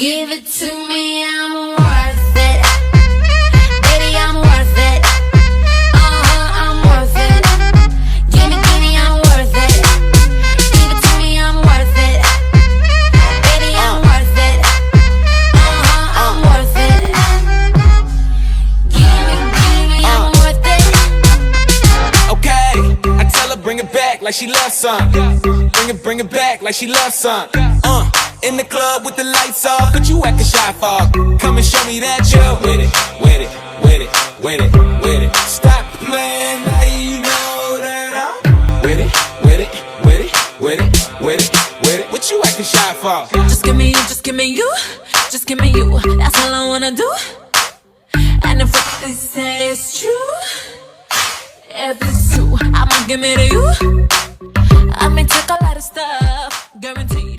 Give it to me, I'm worth it. Baby, I'm worth it. Uh huh, I'm worth it. Give me, give me, I'm worth it. Give it to me, I'm worth it. Baby, I'm uh. worth it. Uh-huh, uh huh, I'm worth it. Give me, give me, I'm uh. worth it. Okay, I tell her bring it back like she loves some. Bring it, bring it back like she loves some. Uh. In the club with the lights off, but you actin' shy for. Come and show me that you're with it, with it, with it, with it, with it. Stop playing, now you know that I'm with it, with it, with it, with it, with it, with it. What you actin' shy for? Just give me you, just give me you, just give me you. That's all I wanna do. And if what they say is true, if it's true, I'ma give it to you. I may take a lot of stuff, guarantee.